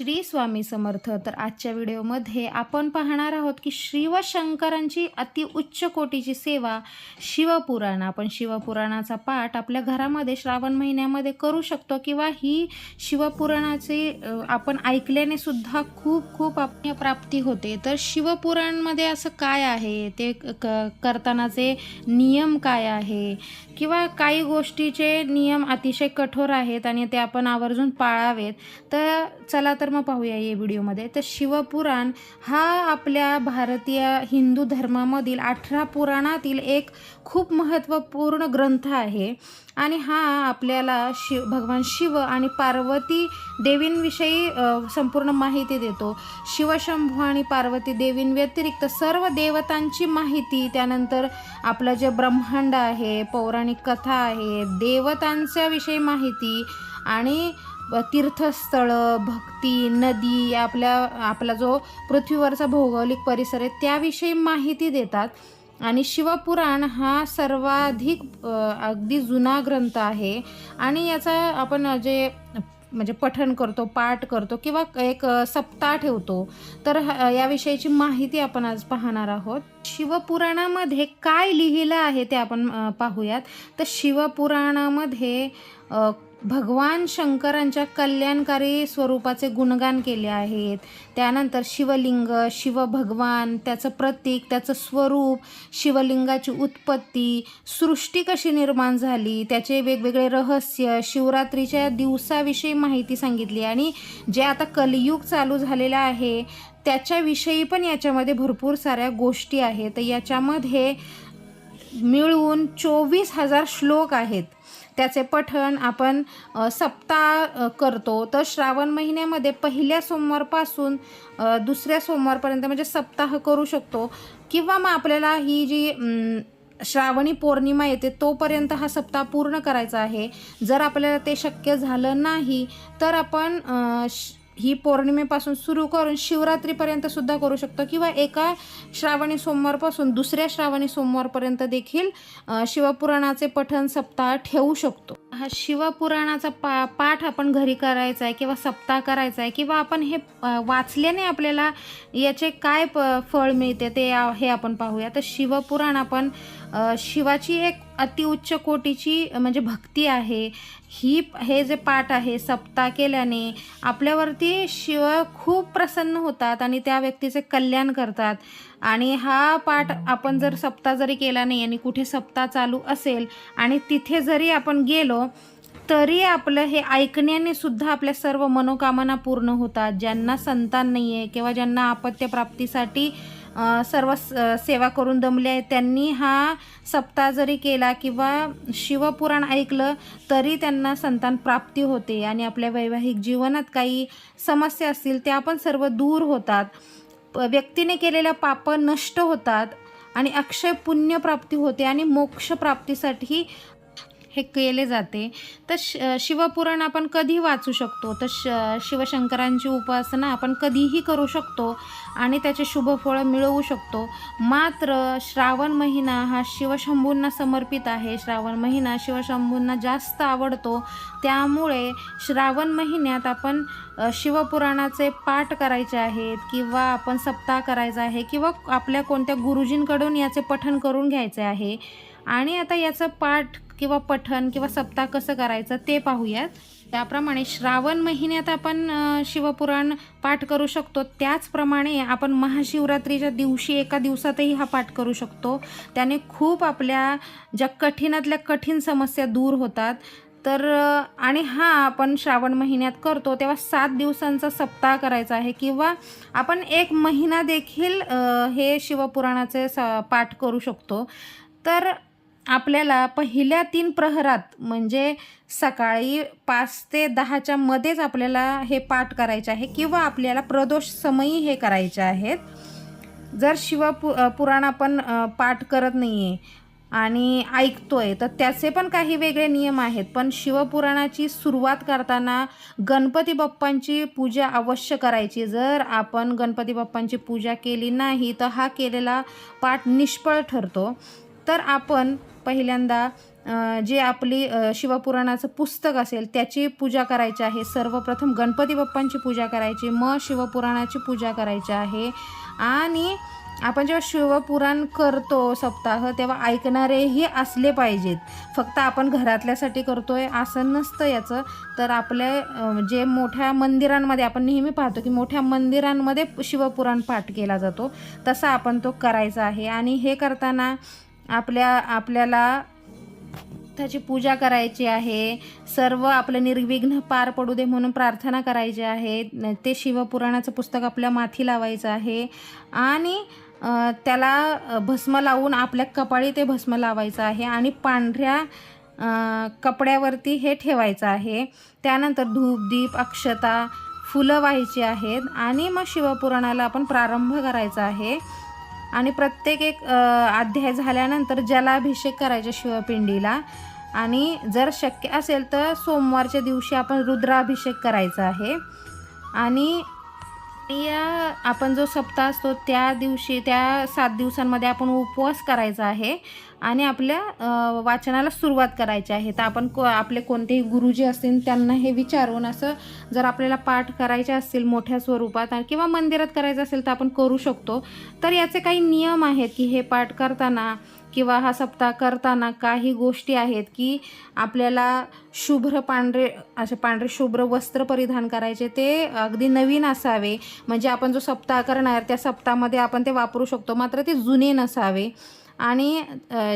श्री स्वामी समर्थ. तर आजच्या व्हिडिओमध्ये आपण पाहणार आहोत की शिवशंकरांची अति उच्च कोटीची सेवा शिवपुराण. आपण शिवपुराणाचा पाठ आपल्या घरामध्ये श्रावण महिन्यामध्ये करू शकतो किंवा ही शिवपुराणाचे आपण ऐकल्याने सुद्धा खूप खूप आपल्या प्राप्ती होते. तर शिवपुराणमध्ये असं काय आहे? ते क करतानाचे नियम काय आहे? किंवा काही गोष्टीचे नियम अतिशय कठोर आहेत आणि ते आपण आवर्जून पाळावेत. तर चला तर धर्म पाहूया या व्हिडिओमध्ये. तर शिवपुराण हा आपल्या भारतीय हिंदू धर्मामधील अठरा पुराणातील एक खूप महत्त्वपूर्ण ग्रंथ आहे. आणि हा आपल्याला शिव भगवान शिव आणि पार्वती देवींविषयी संपूर्ण माहिती देतो. शिवशंभू आणि पार्वती देवींव्यतिरिक्त सर्व देवतांची माहिती त्यानंतर आपलं जे ब्रह्मांड आहे पौराणिक कथा आहे देवतांच्याविषयी माहिती आणि तीर्थस्थळं भक्ती नदी आपल्या आपला जो पृथ्वीवरचा भौगोलिक परिसर आहे त्याविषयी माहिती देतात. आणि शिवपुराण हा सर्वाधिक अगदी जुना ग्रंथ आहे. आणि याचा आपण जे म्हणजे पठन करतो पाठ करतो किंवा एक सप्ताह ठेवतो तर ह- याविषयीची माहिती आपण आज पाहणार आहोत. शिवपुराणामध्ये काय लिहिलं आहे ते आपण पाहूयात. तर शिवपुराणामध्ये भगवान शंकरांच्या कल्याणकारी स्वरूपाचे गुणगान केले आहेत. त्यानंतर शिवलिंग शिव भगवान त्याचं प्रतीक त्याचं स्वरूप शिवलिंगाची उत्पत्ती सृष्टी कशी निर्माण झाली त्याचे वेगवेगळे रहस्य शिवरात्रीच्या दिवसाविषयी माहिती सांगितली आणि जे आता कलियुग चालू झालेलं आहे त्याच्याविषयी पण याच्यामध्ये भरपूर साऱ्या गोष्टी आहेत. तर याच्यामध्ये मिळून चोवीस हजार श्लोक आहेत. त्याचे पठण आपण सप्ताह करतो. तर श्रावण महिन्यामध्ये पहिल्या सोमवारपासून दुसऱ्या सोमवारपर्यंत म्हणजे सप्ताह करू शकतो. किंवा मग आपल्याला ही जी श्रावणी पौर्णिमा येते तोपर्यंत हा सप्ताह पूर्ण करायचा आहे. जर आपल्याला ते शक्य झालं नाही तर आपण श- ही पौर्णिमेपासून सुरू करून शिवरात्रीपर्यंत सुद्धा करू शकतो. किंवा एका श्रावणी सोमवारपासून दुसऱ्या श्रावणी सोमवारपर्यंत देखील शिवपुराणाचे पठण सप्ताह ठेवू शकतो. हा शिवपुराणाचा पा पाठ आपण घरी करायचा आहे किंवा सप्ताह करायचा आहे किंवा आपण हे वाचल्याने आपल्याला याचे काय प फळ मिळते ते हे आपण पाहूया. तर शिवपुराण आपण शिवाची एक अतिउच्च कोटीची म्हणजे भक्ती आहे. ही हे जे पाठ आहे सप्ताह केल्याने आपल्यावरती शिव खूप प्रसन्न होतात आणि त्या व्यक्तीचे कल्याण करतात. आणि हा पाठ आपण जर सप्ताह जरी केला नाही आणि कुठे सप्ताह चालू असेल आणि तिथे जरी आपण गेलो तरी आपलं हे ऐकण्याने सुद्धा आपल्या सर्व मनोकामना पूर्ण होतात. ज्यांना संतान नाही आहे किंवा ज्यांना आपत्यप्राप्तीसाठी सर्व स- सेवा करून दमले आहे त्यांनी हा सप्ताह जरी केला किंवा शिवपुराण ऐकलं तरी त्यांना संतान प्राप्ती होते. आणि आपल्या वैवाहिक जीवनात काही समस्या असतील त्या पण सर्व दूर होतात. व्यक्तीने केलेल्या पाप नष्ट होतात आणि अक्षय पुण्यप्राप्ती होते आणि मोक्ष प्राप्तीसाठी हे केले जाते. तर श शिवपुराण आपण कधी वाचू शकतो. तर श शिवशंकरांची उपासना आपण कधीही करू शकतो आणि त्याचे शुभफळं मिळवू शकतो. मात्र श्रावण महिना हा शिवशंभूंना समर्पित आहे. श्रावण महिना शिवशंभूंना जास्त आवडतो. त्यामुळे श्रावण महिन्यात आपण शिवपुराणाचे पाठ करायचे आहेत किंवा आपण सप्ताह करायचा आहे किंवा आपल्या कोणत्या गुरुजींकडून याचे पठण करून घ्यायचे आहे. आणि आता याचं पाठ किंवा पठण किंवा सप्ताह कसं करायचं ते पाहूयात. त्याप्रमाणे श्रावण महिन्यात आपण शिवपुराण पाठ करू शकतो. त्याचप्रमाणे आपण महाशिवरात्रीच्या दिवशी एका दिवसातही हा पाठ करू शकतो. त्याने खूप आपल्या ज्या कठीणातल्या कठीण समस्या दूर होतात. तर आणि हा आपण श्रावण महिन्यात करतो. तेव्हा सात दिवसांचा सप्ताह करायचा आहे किंवा आपण एक महिना देखील हे शिवपुराणाचे स पाठ करू शकतो. तर आपल्याला पहिल्या तीन प्रहरात म्हणजे सकाळी पाच ते दहाच्या मध्येच आपल्याला हे पाठ करायचे आहे किंवा आपल्याला प्रदोष समयी हे करायचे आहेत. जर शिवपु पुराण आपण पाठ करत नाही आहे आणि ऐकतोय तर त्याचे पण काही वेगळे नियम आहेत. पण शिवपुराणाची सुरुवात करताना गणपती बाप्पांची पूजा अवश्य करायची. जर आपण गणपती बाप्पांची पूजा केली नाही तर हा केलेला पाठ निष्फळ ठरतो. तर आपण पहिल्यांदा जे आपली शिवपुराणाचं पुस्तक असेल त्याची पूजा करायची आहे. सर्वप्रथम गणपती बाप्पांची पूजा करायची मग शिवपुराणाची पूजा करायची आहे. आणि आपण जेव्हा शिवपुराण करतो सप्ताह तेव्हा ऐकणारेही असले पाहिजेत. फक्त आपण घरातल्यासाठी करतो आहे असं नसतं याचं. तर आपल्या जे मोठ्या मंदिरांमध्ये आपण नेहमी पाहतो की मोठ्या मंदिरांमध्ये शिवपुराण पाठ केला जातो तसा आपण तो करायचा आहे. आणि हे करताना आपल्या आपल्याला त्याची पूजा करायची आहे. सर्व आपलं निर्विघ्न पार पडू दे म्हणून प्रार्थना करायची आहे. ते शिवपुराणाचं पुस्तक आपल्या माथी लावायचं आहे. आणि त्याला भस्म लावून आपल्या कपाळी ते भस्म लावायचं आहे. आणि पांढऱ्या कपड्यावरती हे ठेवायचं आहे. त्यानंतर धूप दीप अक्षता फुलं व्हायची आहेत. आणि मग शिवपुराणाला आपण प्रारंभ करायचा आहे. आणि प्रत्येक एक अध्याय झाल्यानंतर जलाभिषेक करायचा शिवपिंडीला आणि जर शक्य असेल तर सोमवारच्या दिवशी आपण रुद्राभिषेक करायचा आहे. आणि या आपण जो सप्ताह असतो त्या दिवशी त्या सात दिवसांमध्ये आपण उपवास करायचा आहे आणि आपल्या वाचनाला सुरुवात करायची आहे. तर आपण को आपले कोणतेही गुरुजी असतील त्यांना हे विचारून असं जर आपल्याला पाठ करायचे असतील मोठ्या स्वरूपात किंवा मंदिरात करायचं असेल तर आपण करू शकतो. तर याचे काही नियम आहेत की हे पाठ करताना किंवा हा सप्ताह करताना काही गोष्टी आहेत की आपल्याला शुभ्र पांढरे असे पांढरे शुभ्र वस्त्र परिधान करायचे ते अगदी नवीन असावे. म्हणजे आपण जो सप्ताह करणार त्या सप्ताहामध्ये आपण ते वापरू शकतो. मात्र ते जुने नसावे. आणि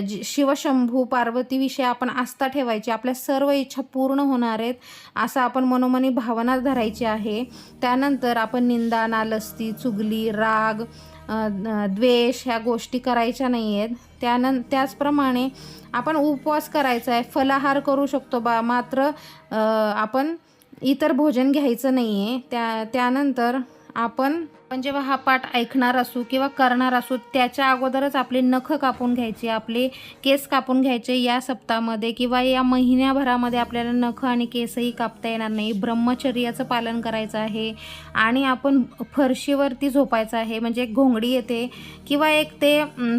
जी- शिवशंभू पार्वतीविषयी आपण आस्था ठेवायची. आपल्या सर्व इच्छा पूर्ण होणार आहेत असं आपण मनोमनी भावना धरायची आहे. त्यानंतर आपण निंदा नालस्ती चुगली राग द्वेष ह्या गोष्टी करायच्या नाही आहेत त्यानं त्याचप्रमाणे आपण उपवास करायचा आहे फलाहार करू शकतो बा मात्र आपण इतर भोजन घ्यायचं नाही आहे त्या त्यानंतर आपण आपण जेव्हा हा पाठ ऐकणार असू किंवा करणार असू त्याच्या अगोदरच आपले नख कापून घ्यायचे आपले केस कापून घ्यायचे या सप्ताहामध्ये किंवा या महिन्याभरामध्ये आपल्याला नख आणि केसही कापता येणार नाही. ब्रह्मचर्याचं पालन करायचं आहे आणि आपण फरशीवरती झोपायचं आहे. म्हणजे एक घोंगडी येते किंवा एक ते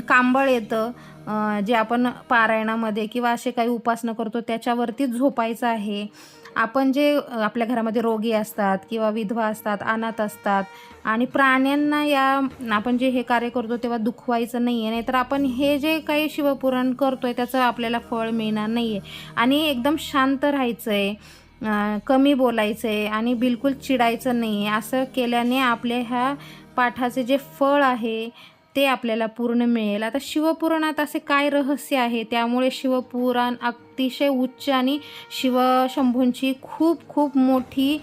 कांबळ येतं जे आपण पारायणामध्ये किंवा असे काही उपासना करतो त्याच्यावरती झोपायचं आहे. आपण जे आपल्या घरामध्ये रोगी असतात किंवा विधवा असतात अनाथ असतात आणि प्राण्यांना या आपण जे हे कार्य करतो तेव्हा दुखवायचं नाही आहे नाहीतर आपण हे जे काही शिवपुराण आहे त्याचं आपल्याला फळ मिळणार नाही आहे आणि एकदम शांत राहायचं आहे कमी बोलायचं आहे आणि बिलकुल चिडायचं नाही आहे असं केल्याने आपल्या ह्या पाठाचे जे फळ आहे ते आपल्याला पूर्ण मिळेल. आता शिवपुराणात असे काय रहस्य आहे? त्यामुळे शिवपुराण अतिशय उच्च आणि शिवशंभूंची खूप खूप मोठी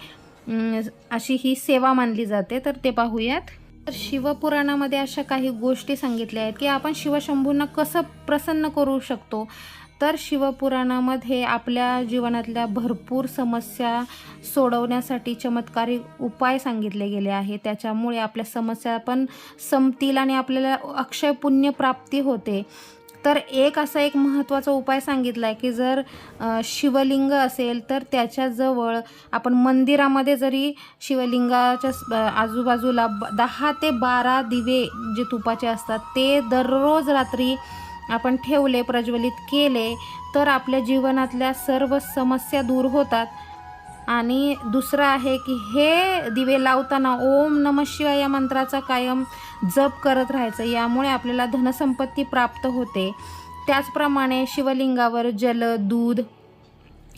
अशी ही सेवा मानली जाते. तर ते पाहूयात. तर शिवपुराणामध्ये अशा काही गोष्टी सांगितल्या आहेत की आपण शिवशंभूंना कसं प्रसन्न करू शकतो? तर शिवपुराणामध्ये आपल्या जीवनातल्या भरपूर समस्या सोडवण्यासाठी चमत्कारी उपाय सांगितले गेले आहे त्याच्यामुळे आपल्या समस्या पण संपतील आणि आपल्याला अक्षय पुण्य प्राप्ती होते. तर एक असा एक महत्त्वाचा उपाय सांगितला आहे की जर शिवलिंग असेल तर त्याच्याजवळ आपण मंदिरामध्ये जरी शिवलिंगाच्या आजूबाजूला दहा ते बारा दिवे जे तुपाचे असतात ते दररोज रात्री आपण ठेवले प्रज्वलित केले तर आपल्या जीवनातल्या सर्व समस्या दूर होतात. आणि दुसरं आहे की हे दिवे लावताना ओम नम शिवाय या मंत्राचा कायम जप करत राहायचं. यामुळे आपल्याला धनसंपत्ती प्राप्त होते. त्याचप्रमाणे शिवलिंगावर जल दूध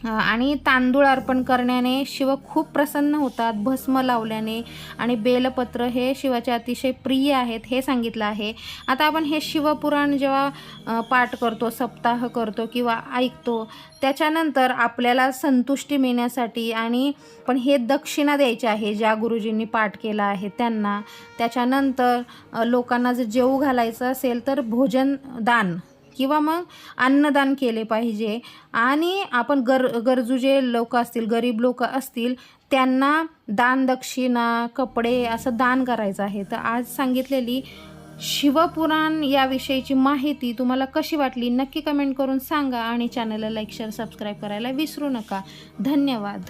आणि तांदूळ अर्पण करण्याने शिव खूप प्रसन्न होतात भस्म लावल्याने. आणि बेलपत्र हे शिवाचे अतिशय प्रिय आहेत हे सांगितलं आहे. आता आपण हे शिवपुराण जेव्हा पाठ करतो सप्ताह करतो किंवा ऐकतो त्याच्यानंतर आपल्याला संतुष्टी मिळण्यासाठी आणि पण हे दक्षिणा द्यायची आहे ज्या गुरुजींनी पाठ केला आहे त्यांना. त्याच्यानंतर लोकांना जर जेवू घालायचं असेल तर भोजन दान. किंवा मग अन्नदान केले पाहिजे. आणि आपण गर गरजू जे लोक असतील गरीब लोक असतील त्यांना दानदक्षिणा कपडे असं दान करायचं आहे. तर आज सांगितलेली शिवपुराण याविषयीची माहिती तुम्हाला कशी वाटली नक्की कमेंट करून सांगा आणि चॅनलला लाईक शेअर सबस्क्राईब करायला विसरू नका. धन्यवाद.